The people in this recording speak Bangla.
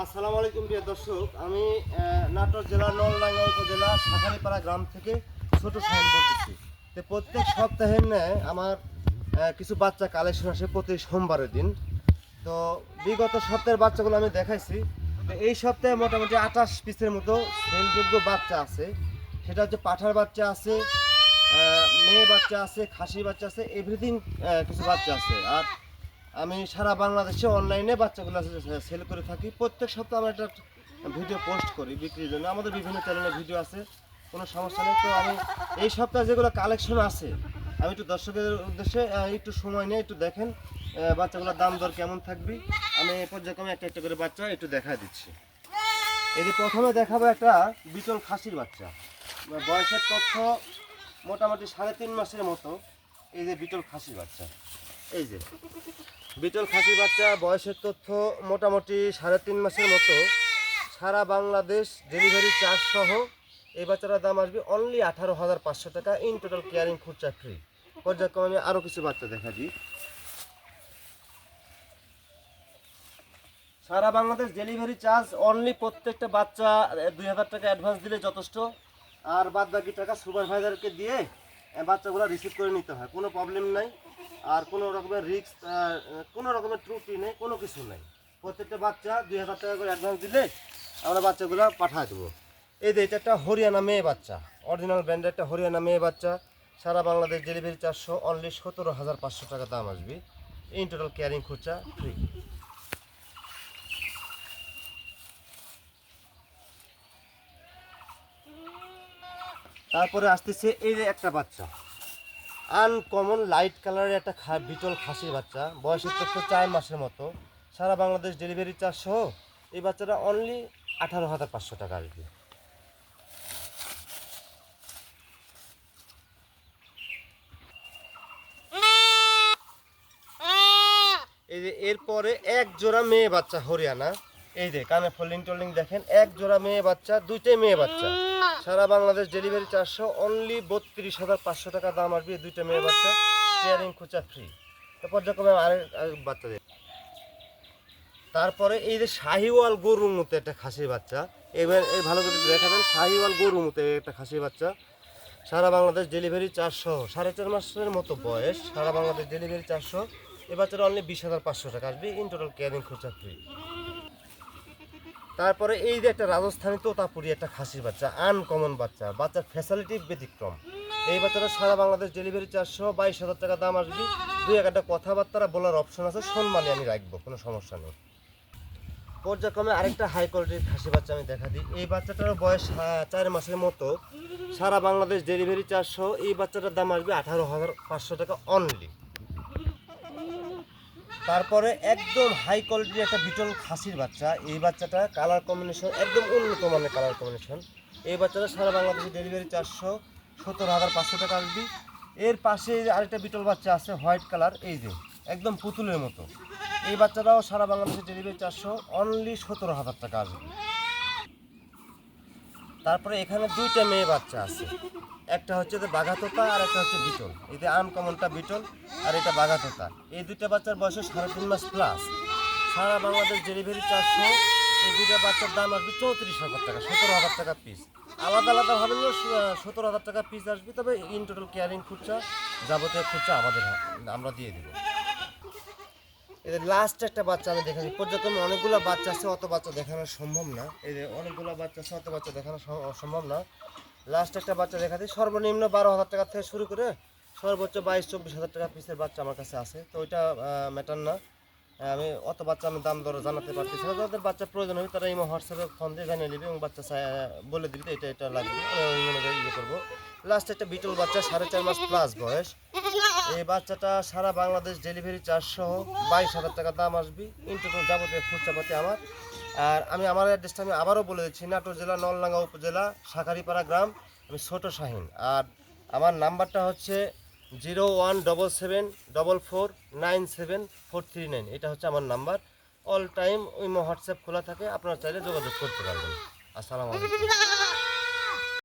আসসালামু আলাইকুম, প্রিয় দর্শক। আমি নাটোর জেলার নলডাঙ্গা উপজেলা শাখারিপাড়া গ্রাম থেকে ছোট সাহেব বলতেছি। তো প্রত্যেক সপ্তাহের ন্যায় আমার কিছু বাচ্চা কালেকশন আসে প্রতি সোমবারের দিন। তো বিগত সপ্তাহের বাচ্চাগুলো আমি দেখাইছি। তো এই সপ্তাহে মোটামুটি আঠাশ পিসের মতো সেলযোগ্য বাচ্চা আছে। সেটা হচ্ছে পাঠার বাচ্চা আছে মেয়ে বাচ্চা আছে খাসি বাচ্চা আছে এভরিথিং কিছু বাচ্চা আছে। আর আমি সারা বাংলাদেশে অনলাইনে বাচ্চাগুলো সেল করে থাকি। প্রত্যেক সপ্তাহে আমরা একটা ভিডিও পোস্ট করি বিক্রির জন্য। আমাদের বিভিন্ন চ্যানেলে ভিডিও আছে, কোনো সমস্যা নেই। তো আমি এই সপ্তাহে যেগুলো কালেকশন আছে, আমি একটু দর্শকের উদ্দেশ্যে একটু সময় নিয়ে একটু দেখেন বাচ্চাগুলোর দাম দর কেমন থাকবে। আমি পর্যায়ক্রমে একটা একটা করে বাচ্চা একটু দেখা দিচ্ছি। এই যে প্রথমে দেখাবো একটা বিটল খাসির বাচ্চা। বয়সের তথ্য মোটামুটি সাড়ে তিন মাসের মতো। এই যে বিটল খাসির বাচ্চা। এই যে। বিটল খাসি বাচ্চা, বয়সের তথ্য মোটামুটি সাড়ে তিন মাসের মতো। সারা বাংলাদেশ ডেলিভারি চার্জ সহ এই বাচ্চাটার দাম আসবে অনলি আঠারো হাজার পাঁচশো টাকা ইন টোটাল কেয়ারিং খরচা ফ্রি পর্যায়ক্রমে আমি আরও কিছু বাচ্চা দেখা দিই। সারা বাংলাদেশ ডেলিভারি চার্জ অনলি প্রত্যেকটা বাচ্চা দুই হাজার টাকা অ্যাডভান্স দিলে যথেষ্ট। আর বাদ বাকি টাকা সুপারভাইজারকে দিয়ে বাচ্চাগুলো রিসিভ করে নিতে হয়। কোনো প্রবলেম নাই। আর কোনো রকমের রিস্ক কোনো রকমের ত্রুটি নেই, কোনো কিছু নেই। প্রত্যেকটা বাচ্চা দুই হাজার টাকা করে অ্যাডভান্স দিলে আমরা বাচ্চাগুলো পাঠিয়ে দেবো। এই যে এটা একটা হরিয়ানা মেয়ে বাচ্চা অরিজিনাল ব্র্যান্ডের একটা হরিয়ানা মেয়ে বাচ্চা। সারা বাংলাদেশ ডেলিভারি চারশো অনলি সতেরো হাজার পাঁচশো টাকা দাম আসবে। ইন টোটাল ক্যারিং খরচা ফ্রি তারপরে আসতেছে এই যে একটা বাচ্চা। আনকমন লাইট কালারের একটা বিটল খাসির বাচ্চা। বয়সের তথ্য চার মাসের মতো। সারা বাংলাদেশ ডেলিভারি চার্জ সহ এই বাচ্চাটা অনলি আঠারো হাজার পাঁচশো টাকা আসবে এই যে এরপরে এক জোড়া মেয়ে বাচ্চা হরিয়ানা। এই যে কানে ফোল্ডিং টোল্ডিং দেখেন, এক জোড়া মেয়ে বাচ্চা, দুইটাই মেয়ে বাচ্চা। সারা বাংলাদেশ ডেলিভারি চারশো অনলি বত্রিশ হাজার পাঁচশো টাকা দাম আসবে দুইটা মেয়ে বাচ্চা কেয়ারিং খুচা ফ্রি যখন আরেক বাচ্চা তারপরে এই যে শাহিওয়াল গরুর মতো একটা খাসির বাচ্চা। এবার এই ভালো করে দেখাবেন, শাহিওয়াল গরুর মতো একটা খাসির বাচ্চা। সারা বাংলাদেশ ডেলিভারি চারশো, সাড়ে চার মাসের মতো বয়স, সারা বাংলাদেশ ডেলিভারি চারশো। এ বাচ্চাটা অনলি বিশ হাজার পাঁচশো টাকা আসবে ইন টোটাল ক্যারিং খরচা ফ্রি তারপরে এই যে একটা রাজস্থানি তোতাপুরি, একটা খাসির বাচ্চা আনকমন বাচ্চা, বাচ্চার ফ্যাসিলিটি ব্যতিক্রম। এই বাচ্চাটা সারা বাংলাদেশ ডেলিভারি চারশো বাইশ হাজার টাকা দাম আসবে। দুই একটা কথাবার্তা বলার অপশন আছে সম্মানে আমি রাখব, কোনো সমস্যা নেই। পর্যায়ক্রমে আরেকটা হাই কোয়ালিটির খাসি বাচ্চা আমি দেখা দিই। এই বাচ্চাটার বয়স চার মাসের মতো। সারা বাংলাদেশ ডেলিভারি চারশো, এই বাচ্চাটার দাম আসবে আঠারো হাজার পাঁচশো টাকা অনলি তারপরে একদম হাই কোয়ালিটির একটা বিটল খাসির বাচ্চা। এই বাচ্চাটা কালার কম্বিনেশন একদম উন্নত মানের কালার কম্বিনেশন এই বাচ্চাটা সারা বাংলাদেশে ডেলিভারি চারশো, সত্তর হাজার পাঁচশো টাকা আসবি। এর পাশে আরেকটা বিটল বাচ্চা আছে হোয়াইট কালার এই যে, একদম পুতুলের মতো। এই বাচ্চাটাও সারা বাংলাদেশে ডেলিভারি চারশো অনলি সতেরো হাজার টাকা আসবে। তারপরে এখানে দুইটা মেয়ে বাচ্চা আছে। একটা হচ্ছে যে বাঘাতোতা আর একটা হচ্ছে বিটল। এতে আনকমনটা বিটল আর এটা বাঘাতোতা। এই দুইটা বাচ্চার বয়স সাড়ে তিন মাস প্লাস সারা বাংলাদেশ ডেলিভারি চারশো। এই দুইটা বাচ্চার দাম আসবে চৌত্রিশ হাজার টাকা, সতেরো হাজার টাকা পিস আলাদা আলাদা ভাবে সতেরো হাজার টাকা পিস আসবে, তবে ইন টোটাল কেয়ারিং খুচরা যাবতীয় খুচরা আমাদের আমরা দিয়ে দেবো। এদের লাস্ট একটা বাচ্চা আমি দেখাচ্ছি। পর্যায়ক্রমে অনেকগুলো বাচ্চা আছে, অত বাচ্চা দেখানো সম্ভব না। যে অনেকগুলো বাচ্চা আছে, অত বাচ্চা দেখানো সম- সম্ভব না। লাস্ট একটা বাচ্চা দেখাচ্ছি। সর্বনিম্ন বারো হাজার টাকা থেকে শুরু করে সর্বোচ্চ বাইশ, চব্বিশ হাজার টাকা পিসের বাচ্চা আমার কাছে আছে। তো ওইটা ম্যাটার না। আমি অত বাচ্চা আমি দাম দর জানাতে পারতেছি না। যাদের বাচ্চা প্রয়োজন হবে তারা এই হোয়াটসঅ্যাপে ফোন দিয়ে জানিয়ে নেবে এবং বাচ্চা বলে দিবে এটা এটা লাগবে। ইয়ে করব। লাস্ট একটা বিটল বাচ্চা, সাড়ে চার মাস প্লাস বয়স। এই বাচ্চাটা সারা বাংলাদেশ ডেলিভারি চার্জ সহ বাইশ হাজার টাকা দাম আসবে। ইন্টু যাবতীয় খুচরাপাতি আমার। আর আমি আমার অ্যাড্রেসটা আমি আবারও বলে দিচ্ছি, নাটোর জেলা, নলডাঙ্গা উপজেলা শাকারিপাড়া গ্রাম, আমি ছোট শাহিন। আর আমার নাম্বারটা হচ্ছে zero one double seven double four nine seven four three nine. এটা হচ্ছে আমার নাম্বার। অল টাইম ওই হোয়াটসঅ্যাপ খোলা থাকে, আপনারা চাইলে যোগাযোগ করতে পারবেন। আসসালামু আলাইকুম।